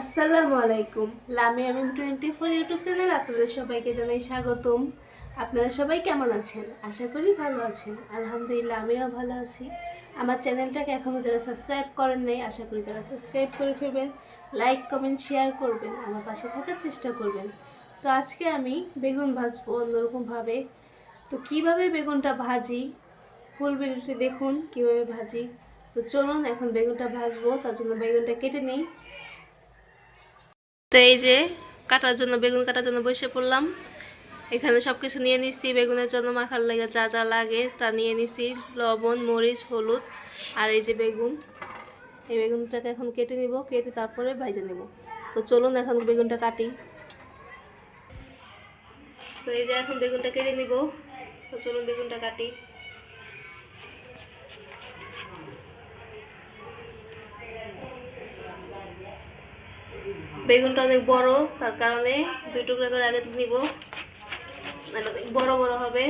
আসসালামু আলাইকুম। Lami M twenty four YouTube channel, আপনাদের সবাইকে জানাই স্বাগতম। আপনারা সবাই কেমন আছেন? আশা করি ভালো আছেন। আলহামদুলিল্লাহ, আমিও ভালো আছি। আমার চ্যানেলটাকে এখনও যারা সাবস্ক্রাইব করেন নাই, আশা করি তারা সাবস্ক্রাইব করে ফেলবেন, লাইক, কমেন্ট, শেয়ার করবেন, আমার পাশে থাকার চেষ্টা করবেন। তো আজকে আমি বেগুন ভাজবো অন্যরকমভাবে। তো কীভাবে বেগুনটা ভাজি? ফুল ভিডিওটি দেখুন, কীভাবে ভাজি? তো চলুন, এখন বেগুনটা ভাজবো, তার জন্য বেগুনটা কেটে নিই। তো এই যে কাটার জন্য, বেগুন কাটার জন্য বসে পড়লাম। এখানে সব কিছু নিয়ে নিছি, বেগুনের জন্য মাখার লাগে যা যা লাগে তা নিয়ে নিছি। লবণ, মরিচ, হলুদ আর এই যে বেগুন। এই বেগুনটাকে এখন কেটে নিব, কেটে তারপরে ভাইজে নেব। তো চলুন এখন বেগুনটা কাটি। তো এই যে এখন বেগুনটা কেটে নিব। তো চলুন বেগুনটা কাটি। বেগুনটা অনেক বড়, তার কারণে দুই টুকরা করে আগে নিব। মানে অনেক বড় বড় হবে।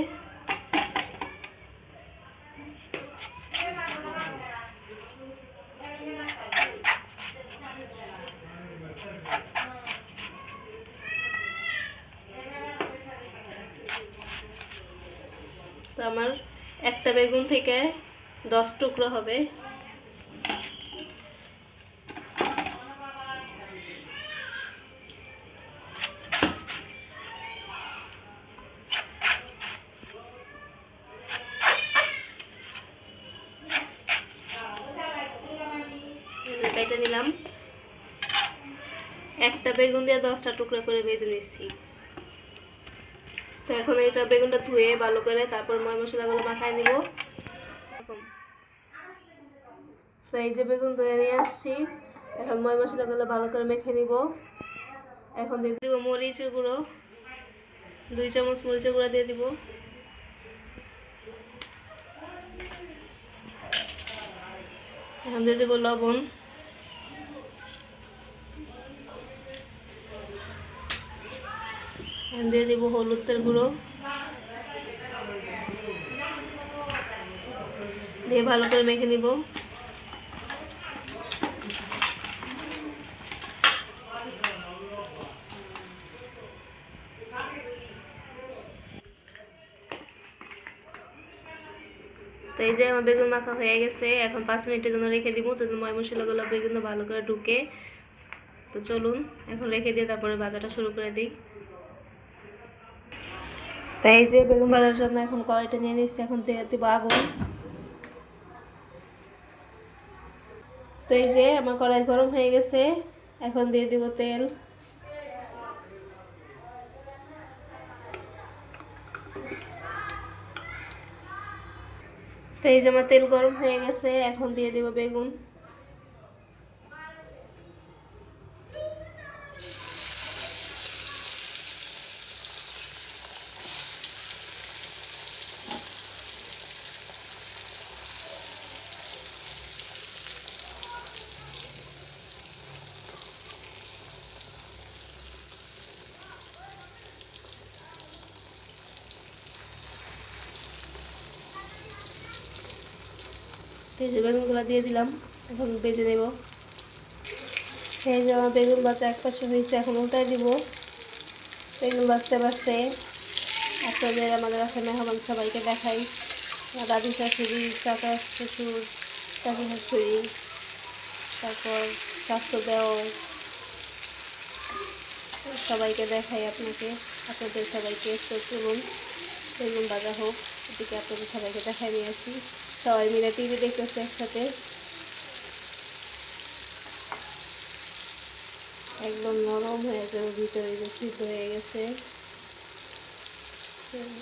তো আমার একটা বেগুন থেকে দশ টুকরো হবে। কেটে নিলাম। একটা বেগুন দিয়ে দশটা টুকরা করে ভেজে নিচ্ছি। তো এখন এটা বেগুনটা ধুয়ে ভালো করে তারপর ময় মশলাগুলো মাথায় নিব। তো এই যে বেগুন ধুয়ে নিয়ে আসছি। এখন ময় মশলাগুলো ভালো করে মেখে নিব। এখন দিয়ে দিব মরিচের গুঁড়ো। দুই চামচ মরিচের গুঁড়ো দিয়ে দিব। এখন দিয়ে দেবো লবণ। দিয়ে দিব হলুদের গুঁড়ো। দিয়ে ভালো করে মেখে নিব। তো এই যে আমার বেগুন মাখা হয়ে গেছে। এখন পাঁচ মিনিটের জন্য রেখে দিব যেন ময় মশলাগুলো বেগুন ভালো করে ঢুকে। তো চলুন, এখন রেখে দিয়ে তারপরে ভাজাটা শুরু করে দিই। এই যে বেগুন ভাজার জন্য এখন কড়াইটা নিয়ে নিচ্ছি এখন দিয়ে দিব আগুন। তো এই যে আমার কড়াই গরম হয়ে গেছে, এখন দিয়ে দিব তেল। তো এই যে আমার তেল গরম হয়ে গেছে, এখন দিয়ে দিব বেগুন। এই বেগুনগুলো দিয়ে দিলাম, এখন বেজে নেব। এই যে আমার বেগুন বাচ্চা এক পাশে হয়েছে, এখন উল্টাই দিব। বেগুন বাঁচতে বাঁচতে আপনাদের, আমাদের আছে মেহমান সবাইকে দেখাই। দাদি শাশুড়ি, চাচা শ্বশুর, চাচি শাশুড়ি, তারপর স্বাস্থ্য দেওয়া সবাইকে দেখাই আপনাকে, আপনাদের সবাইকে চলুন, বেগুন বাজা হোক। এদিকে আপনাদের সবাইকে নিয়ে আসি সবাই মিলে টিভি দেখতেছে একসাথে। একদম নরম হয়ে যাবে ভিতরে যে সিদ্ধ হয়ে গেছে।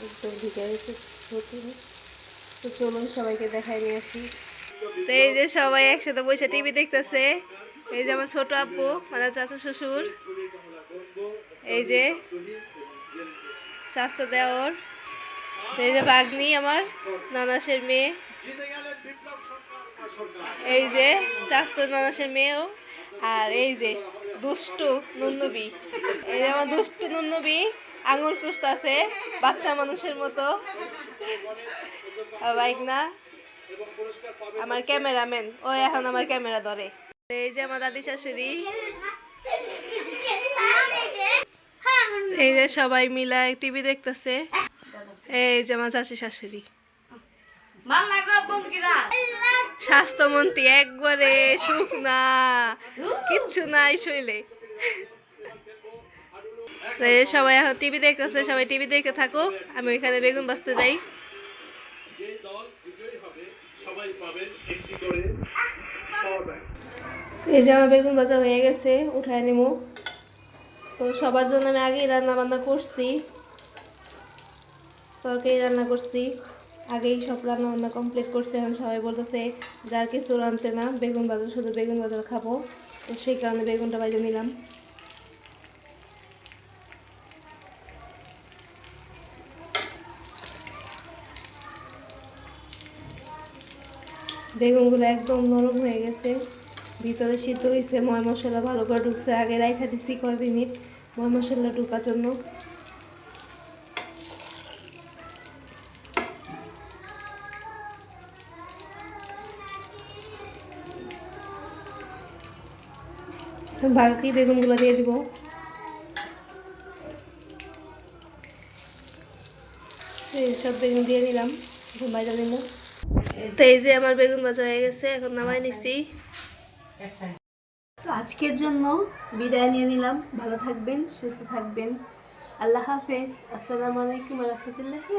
একদম ঢুকে গেছে তো চলুন সবাইকে দেখাই নিয়ে আসি তো এই যে সবাই একসাথে বসে টিভি দেখতেছে। এই যে আমার ছোট আব্বু মানে চাচা শ্বশুর। এই যে স্বাস্থ্য দেওয়ার। এই যে বাগনি আমার নানাসের মেয়ে। এই যে স্বাস্থ্য নানাসের মেয়েও, আর এই যে দুষ্টু নুন্নবি। এই যে আমার দুষ্টু নুন্নবি, আঙুল চুস্ত আছে, বাচ্চা মানুষের মতো। বাইক না আমার ক্যামেরাম্যান, ও এখন আমার ক্যামেরা ধরে। এই যে আমার দাদি শাশুড়ি। এই যে সবাই মিলা টিভি দেখতেছে। এই যে আমার চাচি শাশুড়ি। স্বাস্থ্যমন্ত্রী একবারে সুখ না কিচ্ছু নাই শৈলে। সবাই এখন টিভি দেখতেছে সবাই টিভি দেখে থাকুক আমি ওইখানে বেগুন বাঁচতে যাই। এই যে আমার বেগুন ভাজা হয়ে গেছে উঠায় নেব। তো সবার জন্য আমি আগেই রান্না বান্না করছি। তরকারি রান্না করছি। আগেই সব রান্না বান্না কমপ্লিট করছি। এখন সবাই বলতেছে, যার কিছু রানতে না, বেগুন বাজার, শুধু বেগুন বাজার খাব। তো সেই কারণে বেগুনটা বাজে নিলাম। বেগুনগুলো একদম নরম হয়ে গেছে। ভিতরে সিদ্ধ হয়েছে, ময় মশলা ভালো করে ঢুকছে। আগে রাইখা দিচ্ছি কয় মিনিট ময় মশলা ঢুকার জন্য। বাকি বেগুনগুলো দিয়ে দিব। সব বেগুন দিয়ে দিলাম তো এই যে আমার বেগুন ভাজা হয়ে গেছে, এখন নামাই নিছি। তো আজকের জন্য বিদায় নিয়ে নিলাম। ভালো থাকবেন, সুস্থ থাকবেন। আল্লাহ হাফেজ। আসসালামু আলাইকুম রহমতুল্লাহি